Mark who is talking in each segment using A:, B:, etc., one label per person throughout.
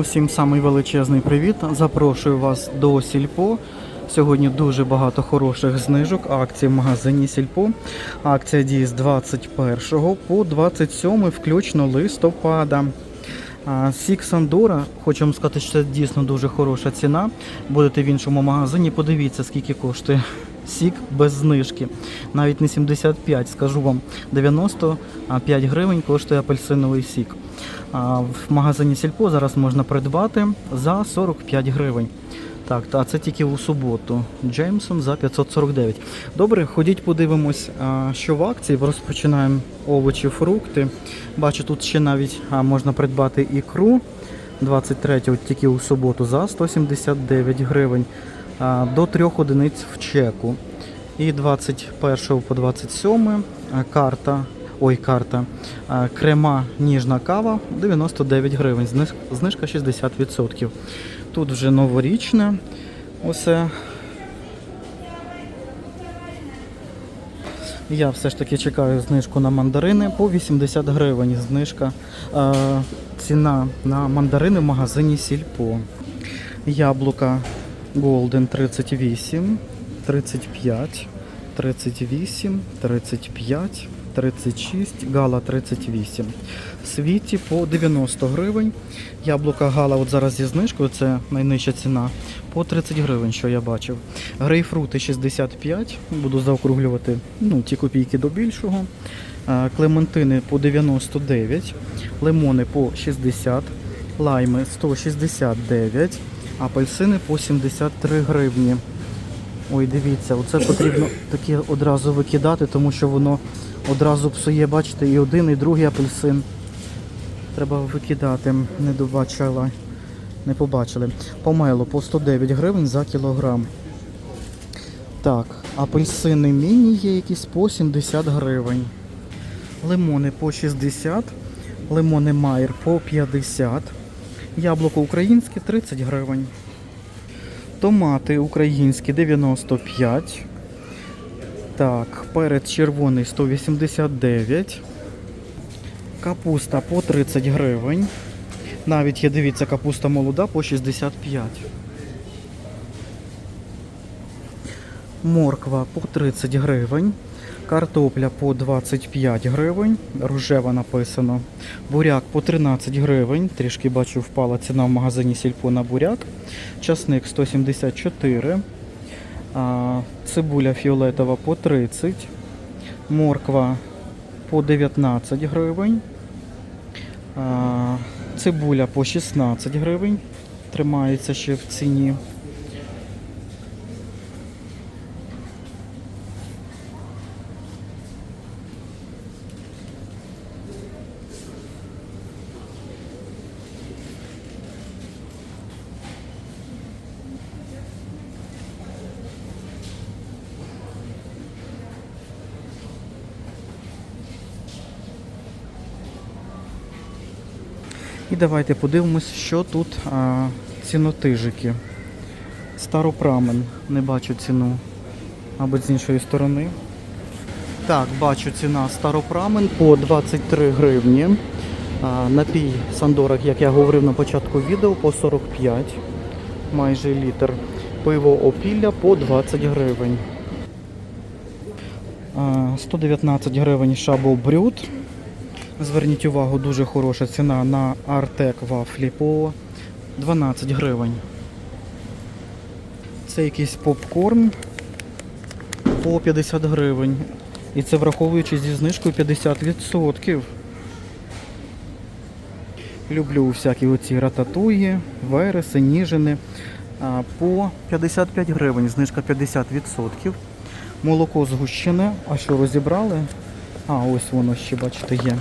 A: Усім самий величезний привіт. Запрошую вас до Сільпо. Сьогодні дуже багато хороших знижок акцій в магазині Сільпо. Акція діє з 21 по 27 включно листопада. Сік Сандора, хочу вам сказати, що це дійсно дуже хороша ціна. Будете в іншому магазині, подивіться, скільки коштує сік без знижки. Навіть не 75, скажу вам, 95 гривень коштує апельсиновий сік. А в магазині Сільпо зараз можна придбати за 45 гривень. Так, та це тільки у суботу. Джеймсон за 549. Добре, ходіть подивимось, що в акції. Розпочинаємо овочі, фрукти. Бачу, тут ще навіть можна придбати ікру 23 от тільки у суботу за 179 гривень. А, До 3 одиниць в чеку. І 21 по 27 а, карта. Ой, карта. Крема ніжна кава 99 гривень. Знижка 60%. Тут вже новорічне. Усе. Я все ж таки чекаю знижку на мандарини по 80 гривень. Знижка. Е, ціна на мандарини в магазині Сільпо. Яблука Golden 38, 35, 38, 35, 36, Гала 38. Світі по 90 гривень. Яблука Гала от зараз зі знижкою, це найнижча ціна, по 30 гривень, що я бачив. Грейпфрути 65, буду заокруглювати ну, ті копійки до більшого. Е, Клементини по 99, лимони по 60, лайми 169, апельсини по 73 гривні. Ой, дивіться, оце потрібно таке одразу викидати, тому що воно одразу псує, бачите, і один, і другий апельсин. Треба викидати, не добачила, не побачили. Помело по 109 гривень за кілограм. Так, апельсини міні є якісь по 70 гривень. Лимони по 60, лимони Майер по 50, яблуко українське 30 гривень. Томати українські 95. Так, перець червоний 189. Капуста по 30 гривень. Навіть є, дивіться, капуста молода по 65. Морква по 30 гривень. Картопля по 25 гривень. Рожева написано. Буряк по 13 гривень. Трішки бачу, впала ціна в магазині Сільпо на буряк. Часник 174. Цибуля фіолетова по 30. Морква по 19 гривень. Цибуля по 16 гривень. Тримається ще в ціні. І давайте подивимось, що тут а, цінотижики. Старопрамен. Не бачу ціну. Мабуть, з іншої сторони. Так, бачу ціна старопрамен по 23 гривні. А, напій Сандорак, як я говорив на початку відео, по 45, майже літр. Пиво опілля по 20 гривень. 119 гривень шабо брют. Зверніть увагу, дуже хороша ціна на Артек вафлі по 12 гривень. Це якийсь попкорн по 50 гривень. І це враховуючи зі знижкою 50%. Люблю всякі оці рататуї, вереси, ніжини. По 55 гривень, знижка 50%. Молоко згущене. А що розібрали? А, ось воно ще, бачите, є.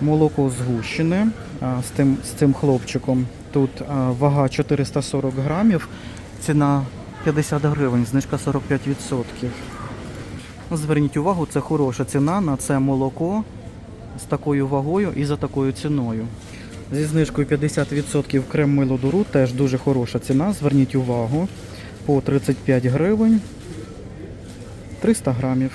A: Молоко згущене з, тим, з цим хлопчиком. Тут вага 440 грамів, ціна 50 гривень, знижка 45%. Зверніть увагу, це хороша ціна на це молоко з такою вагою і за такою ціною. Зі знижкою 50% крем мило дуру теж дуже хороша ціна. Зверніть увагу. По 35 гривень 300 грамів.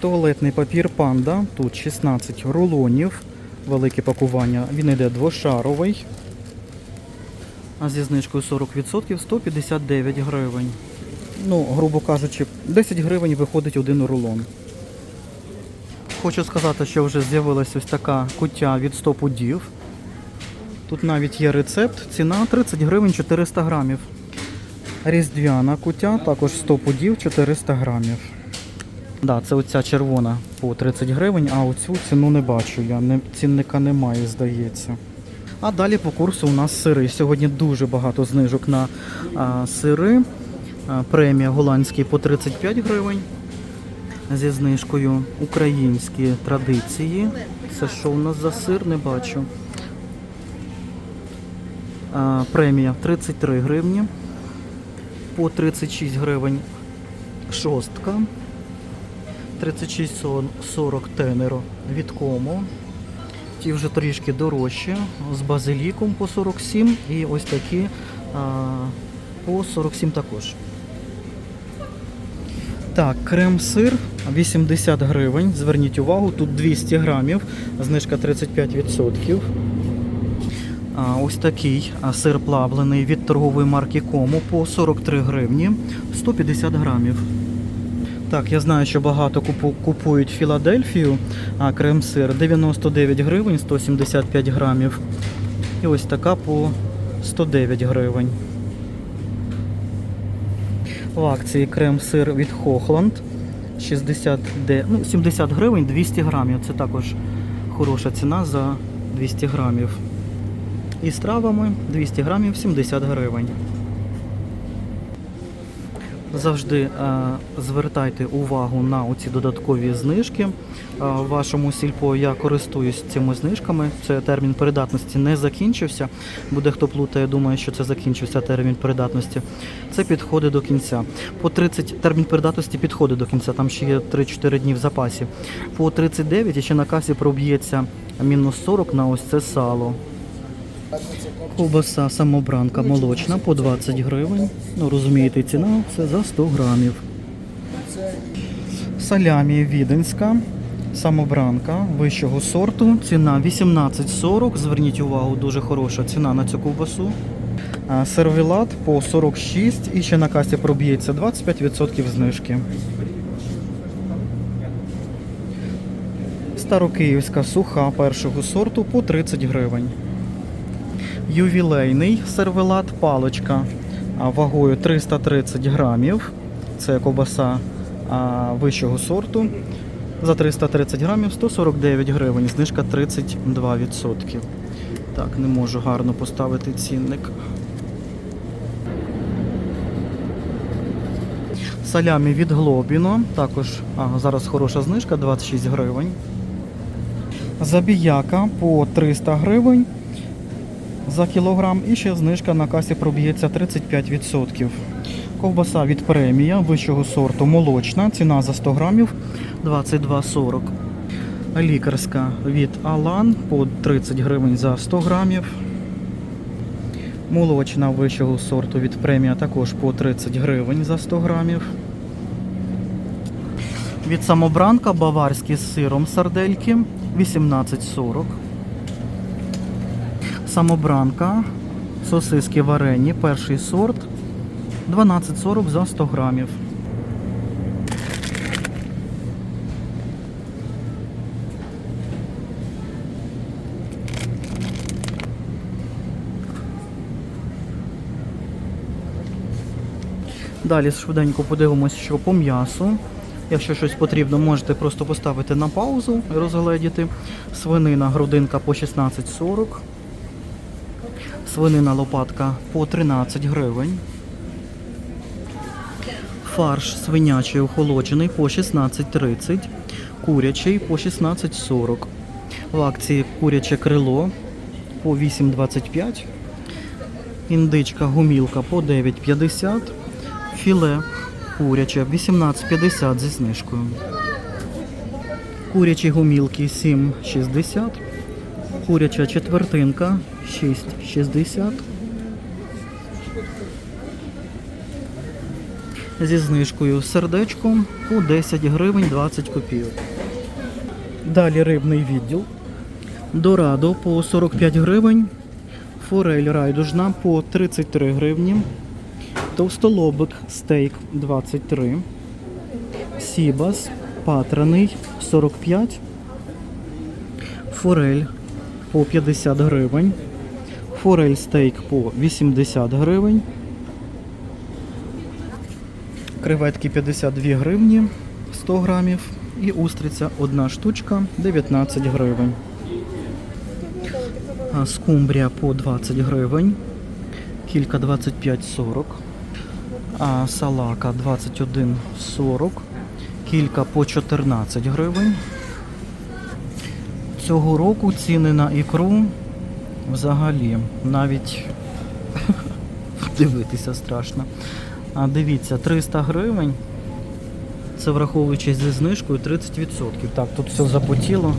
A: Туалетний папір панда. Тут 16 рулонів. велике пакування. Він йде двошаровий. А зі знижкою 40% 159 гривень. Ну, грубо кажучи, 10 гривень виходить один рулон. Хочу сказати, що вже з'явилася ось така куття від 100 пудів. Тут навіть є рецепт, ціна 30 гривень 400 грамів. Різдвяна куття, також 100 пудів 400 грамів. Да, це оця червона по 30 гривень, а оцю ціну не бачу. Я не, цінника немає, здається. А далі по курсу у нас сири. Сьогодні дуже багато знижок на а, сири. А, премія голландський по 35 гривень. Зі знижкою українські традиції. Це що у нас за сир? Не бачу. А, премія 33 гривні. По 36 гривень шостка. 36,40 тенеро від кому. Ті вже трішки дорожчі, з базиліком по 47 і ось такі по 47 також. Так, крем-сир 80 гривень. Зверніть увагу, тут 200 грамів, знижка 35%. А, ось такий сир плавлений від торгової марки Кому по 43 гривні 150 грамів. Так, я знаю, що багато купу- купують Філадельфію, а крем-сир 99 гривень 175 грамів. І ось така по 109 гривень. В акції крем-сир від Хохланд 60, де, ну, 70 гривень 200 грамів. Це також хороша ціна за 200 грамів. І з травами 200 грамів 70 гривень. Завжди е, звертайте увагу на оці додаткові знижки. Е, в вашому сільпо я користуюсь цими знижками. Це термін придатності не закінчився. Буде хто плутає, думає, що це закінчився термін придатності. Це підходить до кінця. По 30 термін придатності підходить до кінця. Там ще є 3-4 дні в запасі. По 39 і ще на касі проб'ється мінус 40 на ось це сало. Ковбаса самобранка молочна по 20 гривень. Ну, розумієте, ціна це за 100 грамів. Салямі віденська, самобранка вищого сорту. Ціна 18,40. Зверніть увагу, дуже хороша ціна на цю ковбасу. А Сервелат по 46 і ще на касі проб'ється 25% знижки. Старокиївська суха першого сорту по 30 гривень. Ювілейний сервелат паличка вагою 330 грамів. Це ковбаса вищого сорту. За 330 грамів 149 гривень, знижка 32%. Так, не можу гарно поставити цінник. Салямі від Глобіно. Також а, зараз хороша знижка 26 гривень. Забіяка по 300 гривень за кілограм і ще знижка на касі проб'ється 35%. Ковбаса від премія вищого сорту молочна, ціна за 100 грамів 22,40. Лікарська від Алан по 30 гривень за 100 грамів. Молочна вищого сорту від премія також по 30 гривень за 100 грамів. Від самобранка баварський з сиром сардельки 18,40. Самобранка, сосиски варені, перший сорт 12,40 за 100 грамів. Далі швиденько подивимось, що по м'ясу. Якщо щось потрібно, можете просто поставити на паузу і розгледіти. Свинина, грудинка по 16,40. Свинина лопатка по 13 гривень. Фарш свинячий охолоджений по 16,30. Курячий по 16,40. В акції куряче крило по 8,25. Індичка гумілка по 9,50. Філе куряче 18,50 зі знижкою. Курячі гумілки 7,60. Куряча четвертинка 6,60. Зі знижкою сердечком по 10 гривень 20 копійок. Далі рибний відділ. Дорадо по 45 гривень. Форель райдужна по 33 гривні. Товстолобик стейк 23. Сібас патраний 45. Форель по 50 гривень. Форель стейк по 80 гривень. Креветки 52 гривні 100 грамів. І устриця одна штучка 19 гривень. Скумбрія по 20 гривень. Кілька 25,40. А салака 21,40. Кілька по 14 гривень. Цього року ціни на ікру взагалі навіть дивитися страшно. А дивіться, 300 гривень. Це враховуючи зі знижкою 30%. Так, тут все запотіло.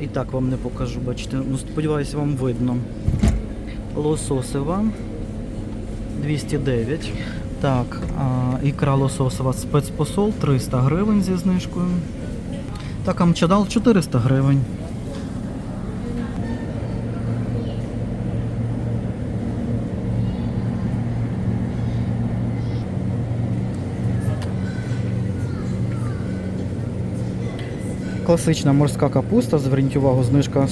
A: І так вам не покажу, бачите. Ну, сподіваюся, вам видно. Лососева 209. Так, а, ікра лососова спецпосол 300 гривень зі знижкою. Так, амчадал 400 гривень. Класична морська капуста, зверніть увагу, знижка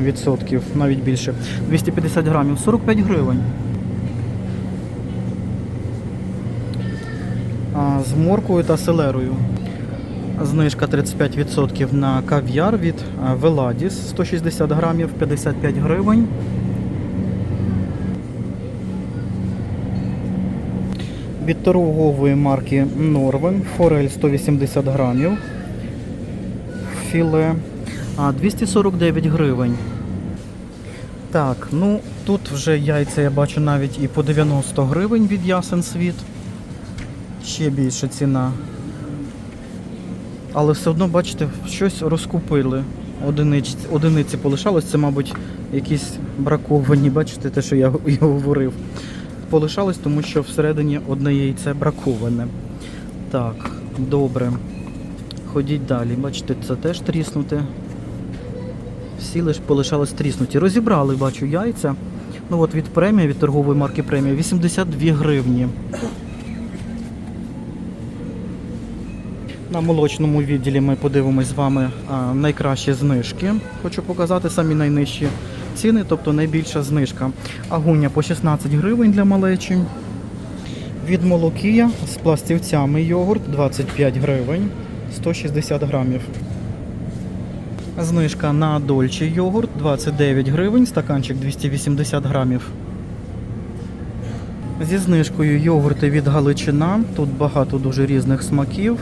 A: 40%, навіть більше. 250 грамів, 45 гривень. А, з морквою та селерою. Знижка 35% на кав'яр від Veladis 160 грамів, 55 гривень. Від торгової марки Норвен форель 180 грамів філе. 249 гривень. Так, ну тут вже яйця я бачу навіть і по 90 гривень від ясен світ. Ще більша ціна. Але все одно, бачите, щось розкупили. Одиниці, одиниці полишалось, це, мабуть, якісь браковані, бачите, те, що я, я говорив. Полишалось, тому що всередині одне яйце браковане. Так, добре. Ходіть далі. Бачите, це теж тріснуте. Всі лише полишались тріснуті. Розібрали, бачу, яйця. Ну от від премії, від торгової марки премія 82 гривні. На молочному відділі ми подивимось з вами найкращі знижки. Хочу показати самі найнижчі ціни, тобто найбільша знижка. Агуня по 16 гривень для малечі. Від молокія з пластівцями йогурт 25 гривень. 160 грамів. Знижка на Дольче йогурт 29 гривень, стаканчик 280 грамів. Зі знижкою йогурти від Галичина. Тут багато дуже різних смаків.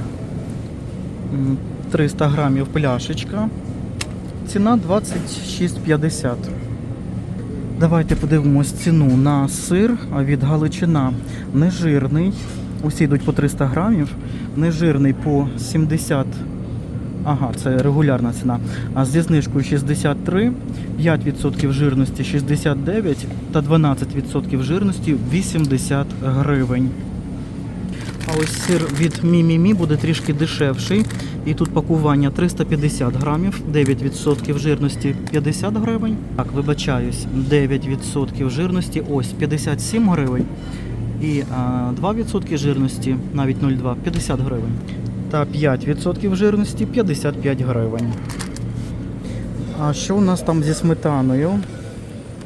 A: М, 300 грамів пляшечка. Ціна 26,50. Давайте подивимось ціну на сир від Галичина. Нежирний. Усі йдуть по 300 грамів. Нежирний по 70. Ага, це регулярна ціна. А зі знижкою 63, 5% жирності 69 та 12% жирності 80 гривень. А ось сир від Мімімі буде трішки дешевший. І тут пакування 350 грамів, 9% жирності 50 гривень. Так, вибачаюсь, 9% жирності, ось 57 гривень. І а, 2% жирності, навіть 0,2, 50 гривень. Та 5% жирності 55 гривень. А що у нас там зі сметаною?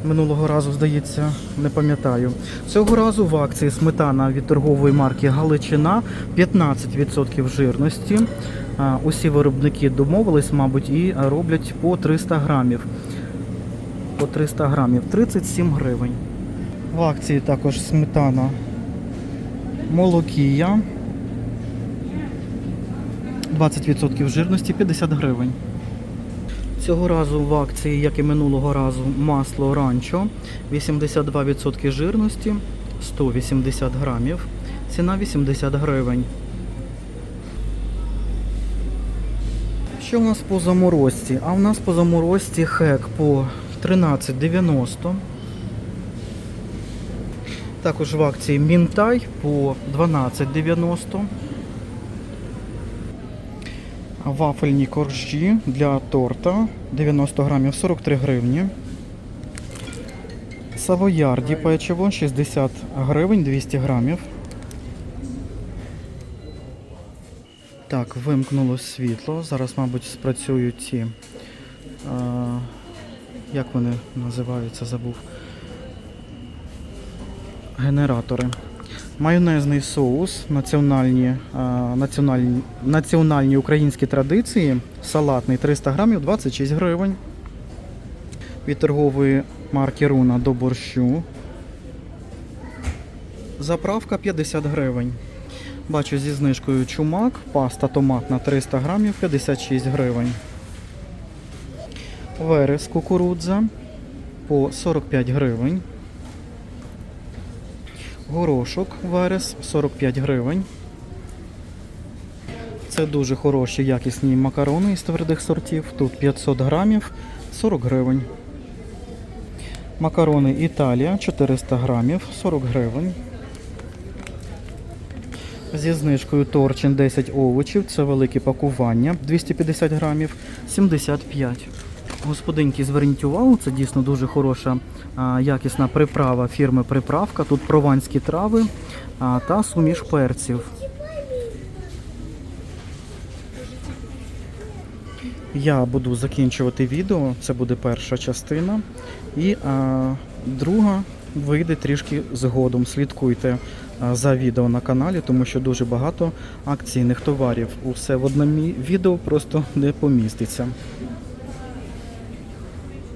A: Минулого разу, здається, не пам'ятаю. Цього разу в акції сметана від торгової марки Галичина 15% жирності. Усі виробники домовились, мабуть, і роблять по 300 грамів. По 300 грамів 37 гривень. В акції також сметана молокія. 20% жирності 50 гривень. Цього разу в акції, як і минулого разу, масло ранчо 82% жирності, 180 грамів. Ціна 80 гривень. Що у нас по заморозці? А у нас по заморозці хек по 13,90. Також в акції Мінтай по 12,90. Вафельні коржі для торта 90 грамів 43 гривні. Савоярді печиво 60 гривень 200 грамів. Так, вимкнулось світло. Зараз, мабуть, спрацюють ці. А, як вони називаються, забув. Генератори. Майонезний соус, національні, національні, національні українські традиції. Салатний 300 грамів 26 гривень. Від торгової марки Руна до борщу. Заправка 50 гривень. Бачу зі знижкою чумак, паста томатна 300 грамів 56 гривень. Верес кукурудза по 45 гривень. Горошок верес 45 гривень. Це дуже хороші якісні макарони із твердих сортів. Тут 500 грамів 40 гривень. Макарони Італія 400 грамів 40 гривень. Зі знижкою торчин 10 овочів. Це велике пакування 250 грамів 75. Господинки, зверніть увагу, це дійсно дуже хороша а, якісна приправа фірми Приправка. Тут прованські трави а, та суміш перців. Я буду закінчувати відео, це буде перша частина. І а, друга вийде трішки згодом. Слідкуйте а, за відео на каналі, тому що дуже багато акційних товарів. Усе в одному відео просто не поміститься.